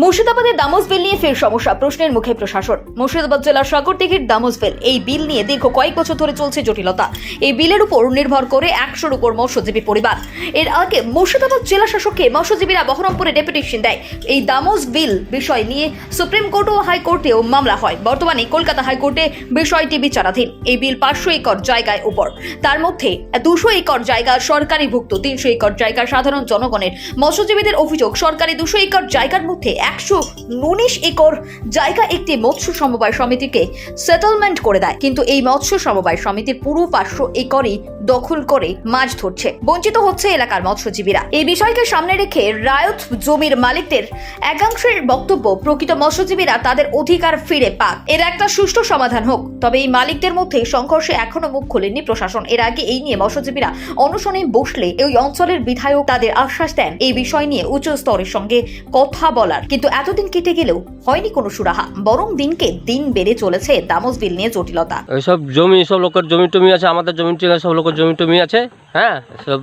মুর্শিদাবাদের দামোস বিল নিয়ে ফের সমস্যা, প্রশ্নের মুখে প্রশাসন। মুর্শিদাবাদ জেলার সাগরদিঘির দামোস বিল এই বিল নিয়ে দীর্ঘ কয়েক বছর ধরে চলছে জটিলতা। এই বিলের উপর নির্ভর করে একশোর উপর মৎস্যজীবী পরিবার। এর আগে মুর্শিদাবাদ জেলা শাসককে মৎস্যজীবীরা বহরমপুরে ডেপুটেশন দেয়। এই দামোস বিল বিষয় নিয়ে সুপ্রিম কোর্ট ও হাইকোর্টেও মামলা হয়। বর্তমানে কলকাতা হাইকোর্টে বিষয়টি বিচারাধীন। এই বিল পাঁচশো একর জায়গায় উপর। তার মধ্যে দুশো একর জায়গা সরকারি ভুক্ত তিনশো একর জায়গা সাধারণ জনগণের। মৎস্যজীবীদের অভিযোগ, সরকারি দুশো একর জায়গার মধ্যে একশো উনিশ একর জায়গা একটি মৎস্য সমবায় সমিতিকে সেটেলমেন্ট করে দেয়। কিন্তু এই মৎস্য সমবায় সমিতির পুরো পাঁচশো একরই দখল করে মাছ ধরছে। বঞ্চিত হচ্ছে এলাকার মৎস্যজীবীরা। এই বিষয়কে সামনে রেখে রায়ত জমির মালিকদের একাংশের বক্তব্য প্রকৃত মৎস্যজীবীরা তাদের অধিকার ফিরে পাক। এর একটা সুষ্ঠু সমাধান হোক। তবে এই মালিকদের মধ্যে সংঘর্ষে এখনও মুখ খোলেননি প্রশাসন। এর আগে এই নিয়ে মৎস্যজীবীরা অনশনে বসলে এই অঞ্চলের বিধায়ক তাদের আশ্বাস দেন। এই বিষয় নিয়ে উচ্চ স্তরের সঙ্গে কথা বলার। কিন্তু এতদিন কেটে গেলেও হয়নি কোনো সুরাহা। বরং দিনকে দিন বেড়ে চলেছে দামোস বিল নিয়ে জটিলতা। এইসব জমি সব লোকের জমি টমি আছে, আমাদের জমি সব লোকের জমি টমি আছে হ্যাঁ? সব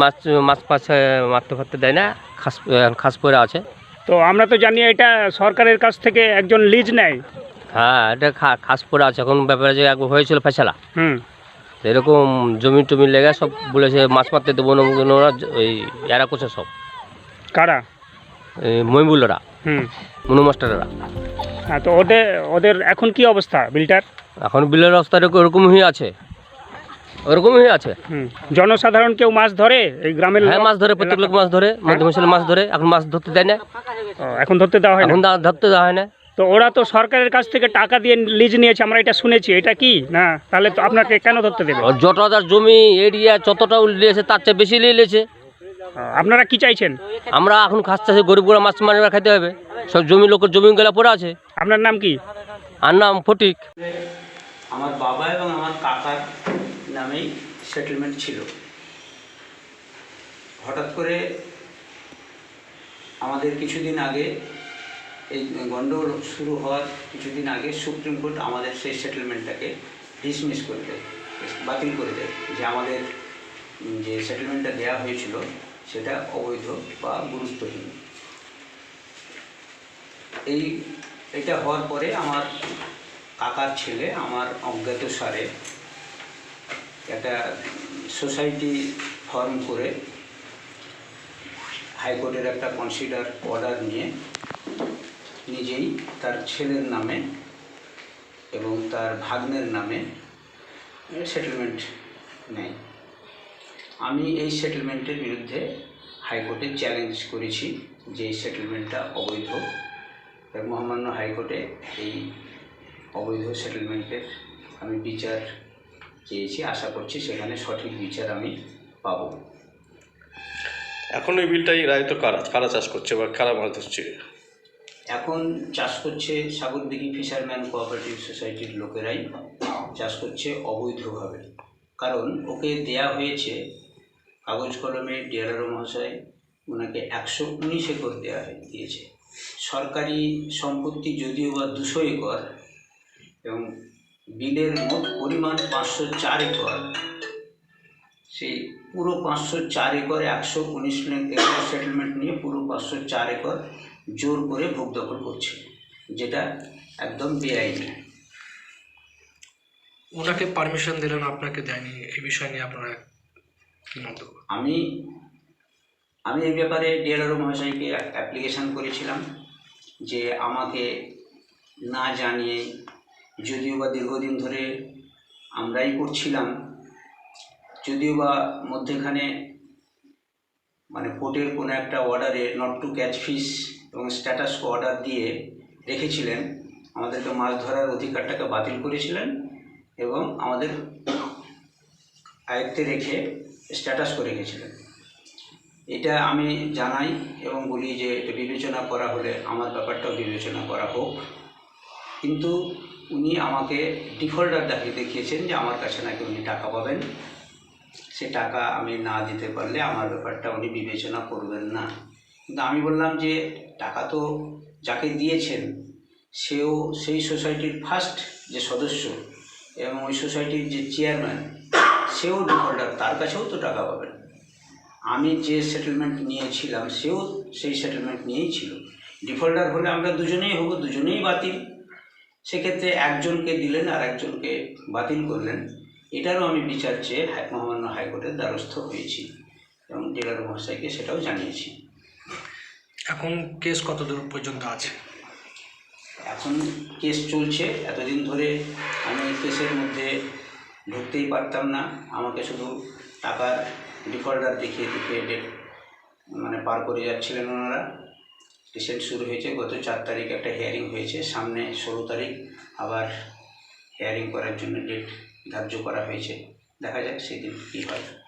মাছ মাছ আহ, মারতে ফারতে দেয় না খাস খাস পরে আছে। তো আমরা তো জানি এটা সরকারের কাছ থেকে একজন লিজ নেয়। হ্যাঁ এটা খাস পরে আছে। এখন ব্যাপারে যে একবার হয়েছিল ফেসলা। হুম। এরকম জমি টমি লেগে সব বলেছে মাছ মারতে দেবো না ওই এরা করছে সব। কারা? মইবুলরা হুম। মনু মাস্টাররা। হ্যাঁ তো ওদের ওদের এখন কি অবস্থা বিলটার? এখন বিলের রাস্তা ওরকমই আছে। ওরকমই আছে। জনসাধারণ কেউ মাছ ধরে? এই গ্রামের হ্যাঁ মাছ ধরে প্রত্যেক লোক মাছ ধরে মধ্যমশালী মাছ ধরে এখন মাছ ধরতে দেয় না। এখন ধরতে দেওয়া হয় না? এখন ধরতে দেওয়া হয় না। তো ওরা তো সরকারের কাছ থেকে টাকা দিয়ে লিজ নিয়েছে আমরা এটা শুনেছি এটা কি? না তাহলে তো আপনাকে কেন ধরতে দেবে? ও যতটার জমি এরিয়া যতটা নিয়েছে তার চেয়ে বেশি নিয়ে নিয়েছে। আপনারা কি চাইছেন? আমরা এখন খাস চাষে গরিব গুড়া মাছ মারি খাইতে হবে। সব জমি লোকের জমি গেলা পড়ে আছে। আপনার নাম কি? আর নাম ফটিক। আমার বাবা এবং আমার কাকার নামেই সেটেলমেন্ট ছিল। হঠাৎ করে আমাদের কিছুদিন আগে এই গণ্ডগোল শুরু হওয়ার কিছুদিন আগে সুপ্রিম কোর্ট আমাদের সেই সেটেলমেন্টটাকে ডিসমিস করে দেয়, বাতিল করে দেয় যে আমাদের যে সেটেলমেন্টটা দেওয়া হয়েছিল সেটা অবৈধ বা গুরুত্বহীন। এই, এটা হওয়ার পরে আমার কাকার ছেলে, আমার অজ্ঞাত সারে একটা সোসাইটি ফর্ম করে হাইকোর্টের একটা কনসিডার অর্ডার নিয়ে নিজেই তার ছেলের নামে এবং তার ভাগ্নের নামে সেটেলমেন্ট নেয়। আমি এই সেটেলমেন্টের বিরুদ্ধে হাইকোর্টে চ্যালেঞ্জ করেছি যে সেটেলমেন্টটা অবৈধ। মহামান্য হাইকোর্টে এই অবৈধ সেটেলমেন্টের আমি বিচার চেয়েছি আশা করছি সেখানে সঠিক বিচার আমি পাব। এখন এই বিলটাই রায় তো কারা কারা চাষ করছে বা কারা মাছ ধরছে? এখন চাষ করছে সাগরদিঘি ফিশারম্যান কোঅপারেটিভ সোসাইটির লোকেরাই চাষ করছে অবৈধভাবে। কারণ ওকে দেয়া হয়েছে কাগজ কলমে ডিআরআরও মহাশয় ওনাকে একশো উনিশ একর দেওয়া হয়ে- দিয়েছে। সরকারি সম্পত্তি যদিও বা দুশো একর এবং বিলের মোট পরিমাণ পাঁচশো চার একর। সেই পুরো পাঁচশো চার একর একশো উনিশ একর সেটেলমেন্ট নিয়ে পুরো পাঁচশো চার একর জোর করে ভোগ দখল করছে যেটা একদম বেআইনি। ওনাকে পারমিশন দিলেন আপনাকে দেয়নি। এই বিষয় নিয়ে আপনারা কি মন্তব্য আমি আমি এই ব্যাপারে ডিআরআরও মহাশয়কে অ্যাপ্লিকেশান করেছিলাম যে আমাকে না জানিয়ে যদিও বা দীর্ঘদিন ধরে আমরাই করছিলাম, যদিও বা মধ্যেখানে মানে কোর্টের কোনো একটা অর্ডারে নট টু ক্যাচ ফিস এবং স্ট্যাটাস অর্ডার দিয়ে রেখেছিলেন। আমাদেরকে মাছ ধরার অধিকারটাকে বাতিল করেছিলেন এবং আমাদের আয়ত্তে রেখে স্ট্যাটাস করে রেখেছিলেন। এটা আমি জানাই এবং বলি যে এটা বিবেচনা করা হলে, আমার ব্যাপারটাও বিবেচনা করা হোক। কিন্তু উনি আমাকে ডিফল্টার দেখিয়ে দেখিয়েছেন যে আমার কাছে নাকি উনি টাকা পাবেন। সে টাকা আমি না দিতে পারলে আমার ব্যাপারটা উনি বিবেচনা করবেন না। কিন্তু আমি বললাম যে টাকা তো যাকে দিয়েছেন, সেও সেই সোসাইটির ফার্স্ট যে সদস্য এবং ওই সোসাইটির যে চেয়ারম্যান সেও ডিফল্টার, তার কাছেও তো টাকা পাবেন। আমি যে সেটেলমেন্ট নিয়েছিলাম, সেও সেই সেটেলমেন্ট নিয়েই ছিল। ডিফল্টার হলে আমরা দুজনেই হব, দুজনেই বাতিল। সেক্ষেত্রে একজনকে দিলেন আর একজনকে বাতিল করলেন। এটারও আমি বিচার চেয়ে হাই- মহামান্য হাইকোর্টের দ্বারস্থ হয়েছি এবং জেলার মহাশয়কে সেটাও জানিয়েছি। এখন কেস কত দূর পর্যন্ত আছে? এখন কেস চলছে। এতদিন ধরে আমি কেসের মধ্যে ঢুকতেই পারতাম না। আমাকে শুধু টাকার ডিফল্টার দেখিয়ে দেখিয়ে ডেট মানে পার করে যাচ্ছিলেন ওনারা। রিসেন্ট শুরু হয়েছে, গত চার তারিখ একটা হিয়ারিং হয়েছে, সামনে ষোলো তারিখ আবার হিয়ারিং করার জন্য ডেট ধার্য করা হয়েছে। দেখা যাক সেদিন কী হয়।